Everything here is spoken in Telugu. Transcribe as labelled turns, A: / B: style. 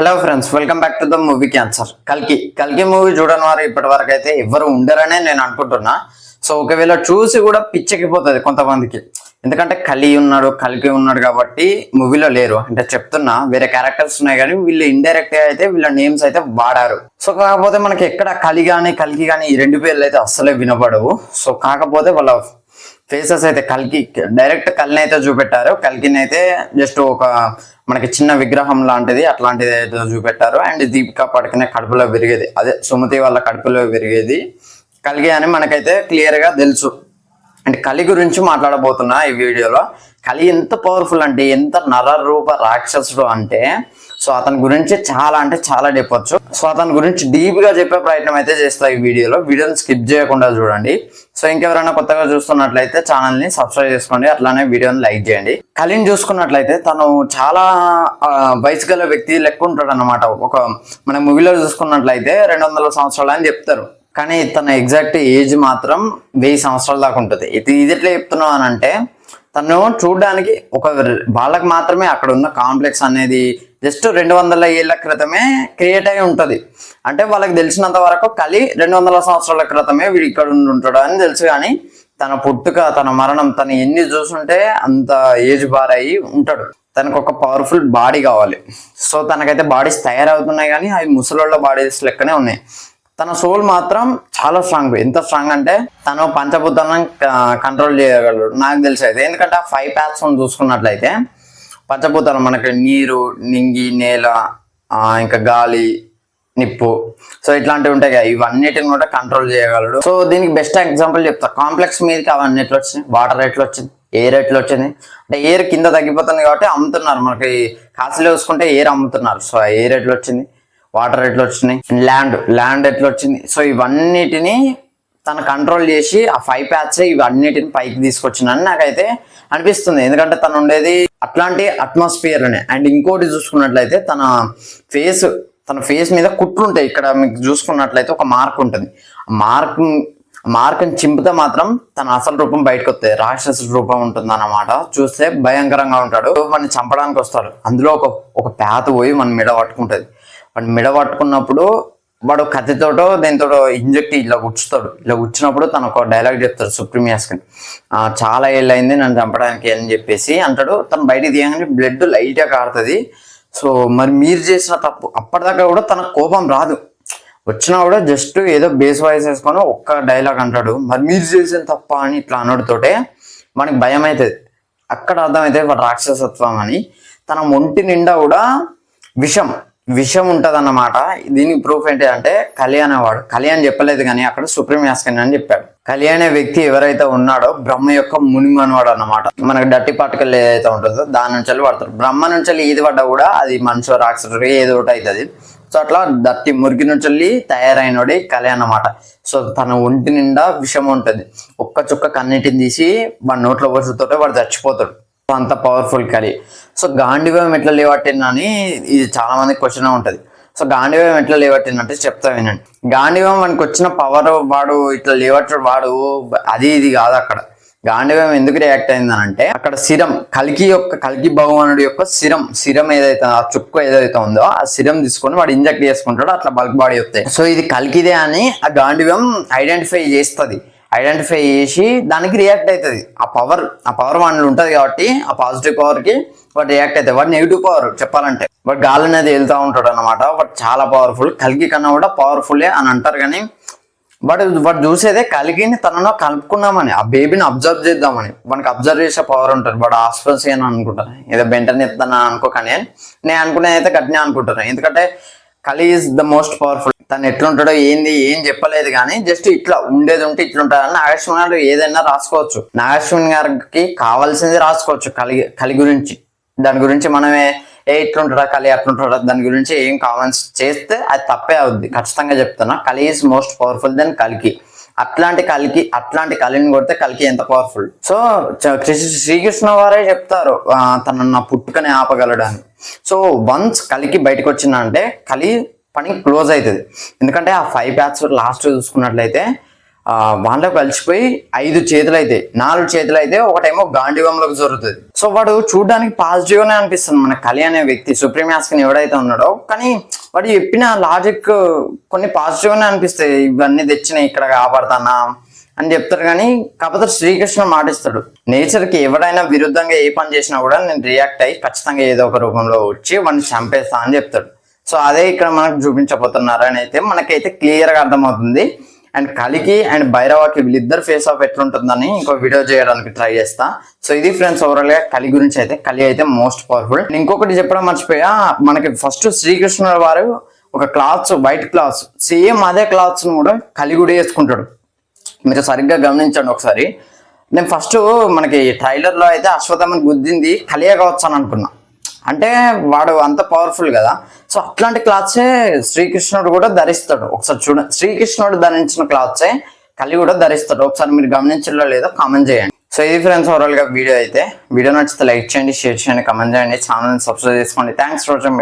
A: Hello friends welcome back to the movie cancer కల్కి కల్కి మూవీ చూడని వారు ఇప్పటి వరకు అయితే ఎవరు ఉండరనే నేను అనుకుంటున్నా. సో ఒకవేళ చూసి కూడా పిచ్చెక్కిపోతుంది కొంతమందికి. ఎందుకంటే కలి ఉన్నాడు కల్కి ఉన్నాడు కాబట్టి మూవీలో లేరు. అంటే చెప్తున్నా వేరే క్యారెక్టర్స్ ఉన్నాయి కానీ వీళ్ళు ఇండైరెక్ట్గా అయితే వీళ్ళ నేమ్స్ అయితే వాడారు. సో కాకపోతే మనకి ఎక్కడ కలి కానీ కలికి కానీ ఈ రెండు పేర్లు అయితే అస్సలే వినపడవు సో కాకపోతే వాళ్ళ ఫేసెస్ అయితే కల్కి డైరెక్ట్ కల్ని అయితే చూపెట్టారు. కల్కిని అయితే జస్ట్ ఒక మనకి చిన్న విగ్రహం లాంటిది అట్లాంటిది అయితే చూపెట్టారు. అండ్ దీపికా పడుకునే కడుపులో విరిగేది. అదే సుమతి వాళ్ళ కడుపులో విరిగేది. కలిగి అని మనకైతే క్లియర్గా తెలుసు. అంటే కలి గురించి మాట్లాడబోతున్నా ఈ వీడియోలో. కలి ఎంత పవర్ఫుల్ అంటే ఎంత నర రూప రాక్షసుడు అంటే సో అతని గురించి చాలా అంటే చాలా చెప్పొచ్చు. సో అతని గురించి డీప్గా చెప్పే ప్రయత్నం అయితే చేస్తా ఈ వీడియోలో. వీడియోని స్కిప్ చేయకుండా చూడండి. సో ఇంకెవరైనా కొత్తగా చూస్తున్నట్లయితే ఛానల్ని సబ్స్క్రైబ్ చేసుకోండి. అట్లానే వీడియోని లైక్ చేయండి. కలిని చూసుకున్నట్లయితే తను చాలా వయసు గల వ్యక్తి లెక్క ఉంటాడు అనమాట ఒక మన మూవీలో చూసుకున్నట్లయితే రెండు వందల సంవత్సరాలు అని చెప్తారు. కానీ తన ఎగ్జాక్ట్ ఏజ్ మాత్రం వెయ్యి సంవత్సరాల దాకా ఉంటుంది. ఇది ఇది ఎట్లా చెప్తున్నావు అని అంటే తను చూడడానికి ఒక వాళ్ళకి మాత్రమే అక్కడ ఉన్న కాంప్లెక్స్ అనేది జస్ట్ రెండు వందల ఏళ్ళ క్రితమే క్రియేట్ అయి ఉంటుంది. అంటే వాళ్ళకి తెలిసినంత వరకు కలి రెండు వందల సంవత్సరాల క్రితమే వీడు ఇక్కడ ఉండి ఉంటాడు అని తెలుసు కానీ తన పుట్టుక తన మరణం తను ఎన్ని చూసుంటే అంత ఏజ్ బార్ అయ్యి ఉంటాడు. తనకు ఒక పవర్ఫుల్ బాడీ కావాలి. సో తనకైతే బాడీస్ తయారవుతున్నాయి కానీ అవి ముసలోళ్ళ బాడీస్ లెక్కనే ఉన్నాయి. తన సోల్ మాత్రం చాలా స్ట్రాంగ్ ఎంత స్ట్రాంగ్ అంటే తను పంచభూతాలను కంట్రోల్ చేయగలడు. నాకు తెలిసి అయితే. ఎందుకంటే ఆ ఫైవ్ ప్యాథ్స్ చూసుకున్నట్లయితే పంచభూతాలు మనకి నీరు నింగి నేల ఇంకా గాలి నిప్పు. సో ఇట్లాంటివి ఉంటాయి కదా ఇవన్నిటిని కూడా కంట్రోల్ చేయగలడు. సో దీనికి బెస్ట్ ఎగ్జాంపుల్ చెప్తా. కాంప్లెక్స్ మీదకి అవన్నీ ఎట్లా వచ్చినాయి వాటర్ ఎట్లా వచ్చింది ఎయిర్ ఎట్లా వచ్చింది. అంటే ఎయిర్ కింద తగ్గిపోతుంది కాబట్టి అమ్ముతున్నారు. మనకి కాసులు చూసుకుంటే ఎయిర్ అమ్ముతున్నారు. సో ఎయిర్ ఎట్లా వచ్చింది వాటర్ ఎట్లా వచ్చినాయి ల్యాండ్ ల్యాండ్ ఎట్లా వచ్చింది. సో ఇవన్నిటిని తను కంట్రోల్ చేసి ఆ ఫైవ్ ప్యాచ్ ఇవన్నిటిని పైకి తీసుకొచ్చిందని నాకైతే అనిపిస్తుంది. ఎందుకంటే తను ఉండేది అట్లాంటి అట్మాస్ఫియర్లోనే. అండ్ ఇంకోటి చూసుకున్నట్లయితే తన ఫేస్ తన ఫేస్ మీద కుట్లు ఉంటాయి. ఇక్కడ మీకు చూసుకున్నట్లయితే ఒక మార్క్ ఉంటుంది. ఆ మార్క్ మార్క్ని చింపితే మాత్రం తన అసలు రూపం బయటకు వస్తాయి. రాక్షస రూపం ఉంటుంది అన్నమాట చూస్తే భయంకరంగా ఉంటాడు. వాడిని చంపడానికి వస్తాడు. అందులో ఒక ఒక పేత పోయి మన మెడ పట్టుకుంటుంది. వాడిని మెడ పట్టుకున్నప్పుడు వాడు కత్తితోటో దేనితోటో ఇంజెక్ట్ ఇలా గుచ్చుతాడు. ఇలా గుచ్చినప్పుడు తను ఒక డైలాగ్ చెప్తాడు సుప్రీమియాస్కి చాలా ఏళ్ళు అయింది నన్ను చంపడానికి అని చెప్పేసి అంటాడు. తను బయటికి తీయగానే బ్లడ్ లైట్గా కారుతుంది. సో మరి మీరు చేసిన తప్పు అప్పటిదాకా కూడా తన కోపం రాదు. వచ్చినా కూడా జస్ట్ ఏదో బేస్ వాయిస్ వేసుకొని ఒక్క డైలాగ్ అంటాడు. మరి మీరు చేసిన తప్ప అని ఇట్లా అనడుతోటే మనకి భయం అవుతుంది అక్కడ అర్థమైతే వాడు రాక్షసత్వం అని. తన ఒంటి నిండా కూడా విషం. విషం ఉంటదన్నమాట. దీనికి ప్రూఫ్ ఏంటి అంటే కలి అనేవాడు. కలి అని చెప్పలేదు కానీ అక్కడ సుప్రీం యాస్కన్ అని చెప్పాడు. కలి అనే వ్యక్తి ఎవరైతే ఉన్నాడో బ్రహ్మ యొక్క మునిమనవాడు అన్నమాట. మనకి డట్టి పార్టికల్ ఏదైతే ఉంటుందో దాని నుంచి పడతారు బ్రహ్మ నుంచి వెళ్ళి ఏది పడ్డా కూడా అది మనిషి రాక్షసుడు ఏదో ఒకటి అవుతుంది. సో అట్లా దట్టి మురికి నుంచి వెళ్ళి తయారైనోడి కలి అన్నమాట. సో తన ఒంటి నిండా విషం ఉంటుంది. ఒక్క చుక్క కన్నిటిని తీసి వాడి నోట్లో పోసుతోటే వాడు చచ్చిపోతాడు. అంత పవర్ఫుల్ కలి. సో గాంధీవ్యం ఎట్లా లేవట్టిందని ఇది చాలా మంది క్వశ్చన్ ఉంటుంది. సో గాంధీవ్యం ఎట్లా లేవట్టిందంటే చెప్తా వినండి. గాంధీవ్యం మనకు వచ్చిన పవర్ వాడు ఇట్లా లేవట్టాడు వాడు అది ఇది కాదు అక్కడ. గాంధీవ్యం ఎందుకు రియాక్ట్ అయిందనంటే అక్కడ సిరం కల్కి యొక్క కల్కి భగవానుడి యొక్క సిరం సిరం ఏదైతే ఆ చుక్క ఏదైతే ఉందో ఆ సిరం తీసుకొని వాడు ఇంజెక్ట్ చేసుకుంటాడు అట్లా బల్క్ బాడీ వస్తాయి. సో ఇది కల్కిదే అని ఆ గాంధీవ్యం ఐడెంటిఫై చేస్తుంది. ఐడెంటిఫై చేసి దానికి రియాక్ట్ అవుతుంది. ఆ పవర్ ఆ పవర్ వాడిలో ఉంటుంది కాబట్టి ఆ పాజిటివ్ పవర్కి వాడు రియాక్ట్ అవుతుంది వాడు నెగిటివ్ పవర్ చెప్పాలంటే. వాడు గాలి అనేది వెళ్తూ ఉంటాడు అనమాట వాడు చాలా పవర్ఫుల్ కలిగి కన్నా కూడా పవర్ఫుల్లే అని అంటారు కానీ వాడు వాడు చూసేదే కలిగిని తనలో కలుపుకున్నామని ఆ బేబీని అబ్జర్వ్ చేద్దామని. వానికి అబ్జర్వ్ చేసే పవర్ ఉంటుంది. వాడు ఆస్పర్స్ అని అనుకుంటాను ఏదో బెంటని ఎత్తాను అనుకోకని నేను అనుకునేది అయితే గట్టినే అనుకుంటాను ఎందుకంటే కలి ఈజ్ ద మోస్ట్ పవర్ఫుల్ తను ఎట్లుంటాడో ఏంది ఏం చెప్పలేదు కానీ జస్ట్ ఇట్లా ఉండేది ఉంటే ఇట్లా ఉంటాడని గారు ఏదైనా రాసుకోవచ్చు. నాగేశ్వర గారికి కావాల్సింది రాసుకోవచ్చు కలి కలి గురించి. దాని గురించి మనమే ఏ ఇట్లుంటాడా కలి అట్లుంటాడా దాని గురించి ఏం కామెంట్స్ చేస్తే అది తప్పే అవుద్ది. ఖచ్చితంగా చెప్తున్నా కలి ఈజ్ మోస్ట్ పవర్ఫుల్ దెన్ కలికి. అట్లాంటి కలికి అట్లాంటి కలిని కొడితే కలికి ఎంత పవర్ఫుల్ సో శ్రీకృష్ణ వారే చెప్తారు ఆ, తన నా పుట్టుకనే ఆపగలడు అని సో వన్స్ కలికి బయటకు వచ్చిందంటే కలి పని క్లోజ్ అవుతుంది ఎందుకంటే ఆ ఫైవ్ బ్యాచ్ లాస్ట్ చూసుకున్నట్లయితే ఆ వాళ్ళలో కలిసిపోయి ఐదు చేతులు అయితే నాలుగు చేతులు అయితే ఒకటేమో గాంధీవంలోకి జరుగుతుంది. సో వాడు చూడడానికి పాజిటివ్గానే అనిపిస్తుంది. మన కలి అనే వ్యక్తి సుప్రీం సుప్రీమియాస్కి ఎవడైతే ఉన్నాడో కానీ వాడు చెప్పిన లాజిక్ కొన్ని పాజిటివ్గానే అనిపిస్తాయి. ఇవన్నీ తెచ్చినాయి ఇక్కడ కాపాడుతానా అని చెప్తారు కానీ కాకపోతే శ్రీకృష్ణ మాటిస్తాడు. నేచర్కి ఎవడైనా విరుద్ధంగా ఏ పని చేసినా కూడా నేను రియాక్ట్ అయ్యి ఖచ్చితంగా ఏదో ఒక రూపంలో వచ్చి వాడిని చంపేస్తా అని చెప్తాడు. సో అదే ఇక్కడ మనకు చూపించబోతున్నారు అని అయితే మనకైతే క్లియర్గా అర్థమవుతుంది. అండ్ కలికి అండ్ భైరవకి వీళ్ళిద్దరు ఫేస్ ఆఫ్ ఎట్లుంటుందని ఇంకో వీడియో చేయడానికి ట్రై చేస్తా. సో ఇది ఫ్రెండ్స్ ఓవరాల్గా కలి గురించి అయితే కలి అయితే మోస్ట్ పవర్ఫుల్ ఇంకొకటి చెప్పడం మర్చిపోయా మనకి ఫస్ట్ శ్రీకృష్ణుల వారు ఒక క్లాత్స్ వైట్ క్లాత్స్ సేమ్ అదే క్లాత్స్ కూడా కలి కూడా వేసుకుంటాడు. మీరు సరిగ్గా గమనించండి ఒకసారి. నేను ఫస్ట్ మనకి ట్రైలర్లో అయితే అశ్వథమని గుద్దింది కలియా కావచ్చు అని అనుకున్నా. అంటే వాడు అంత పవర్ఫుల్ కదా. సో అట్లాంటి క్లాత్సే శ్రీకృష్ణుడు కూడా ధరిస్తాడు. ఒకసారి చూడండి శ్రీకృష్ణుడు ధరించిన క్లాత్సే కలి కూడా ధరిస్తాడు. ఒకసారి మీరు గమనించలో లేదో కామెంట్ చేయండి. సో ఇది ఫ్రెండ్స్ ఓవరాల్గా వీడియో అయితే. వీడియో నచ్చితే లైక్ చేయండి షేర్ చేయండి కామెంట్ చేయండి. ఛానల్ సబ్స్క్రైబ్ చేసుకోండి. Thanks for watching